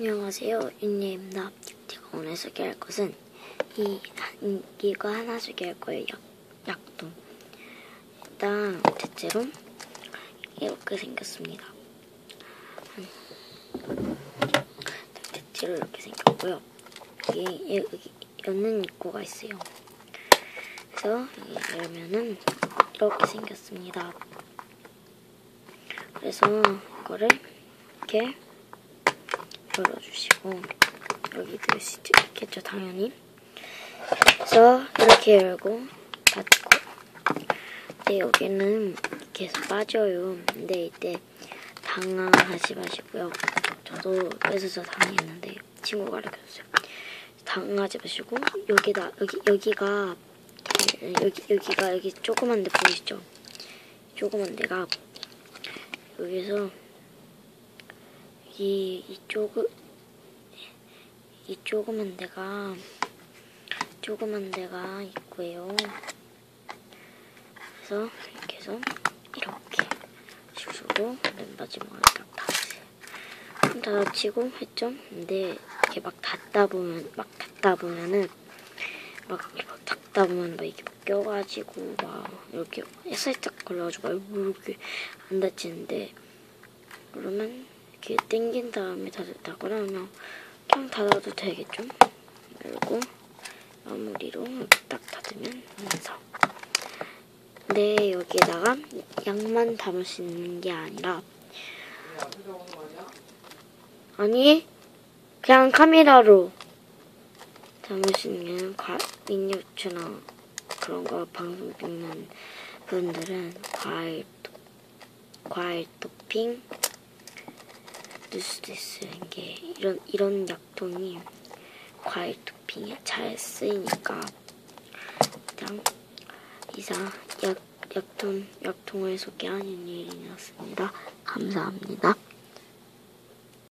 안녕하세요, 윤예입니다. 제가 오늘 소개할 것은 이, 한- 이거 하나 소개할 거예요. 약, 약동. 일단 대체로 이렇게 생겼습니다. 음. 대체로 이렇게 생겼고요. 여기, 여기 여는 입구가 있어요. 그래서 열면은 이렇게 생겼습니다. 그래서 이거를 이렇게 열어주시고 여기 들 수도 있겠죠 당연히. 그래서 이렇게 열고 닫고 근데 여기는 계속 빠져요. 근데 이때 당황하지 마시고요. 저도 저 당했는데 친구가 가르쳐줬어요. 당황하지 마시고 여기다 여기 여기가 여기 여기가 여기 조그만 데 보이시죠? 조그만 데가 여기서 이, 이 조그, 이 조그만 데가, 조그만 데가 있고요. 그래서 이렇게 해서 이렇게 식으로 맨 마지막에 딱 닫으세요. 좀 닫아치고 했죠? 근데 이렇게 막 닫다 보면, 막 닫다 보면은, 막, 막 닫다 보면 막 이렇게 막 껴가지고 막 이렇게 살짝 걸려가지고 막 이렇게 안 다치는데, 그러면 이렇게 당긴 다음에 닫았다 그러면 그냥 닫아도 되겠죠? 그리고 마무리로 딱 닫으면 완성. 근데 여기에다가 양만 담을 수 있는 게 아니라 아니 그냥 카메라로 담을 수 있는 과, 미니어처나 그런 거 방송 찍는 분들은 과일 도- 과일 토핑 이게 이런 이런 약통이 과일 토핑에 잘 쓰이니까 일단 이상 약 약통 약통을 소개하는 일이었습니다. 감사합니다.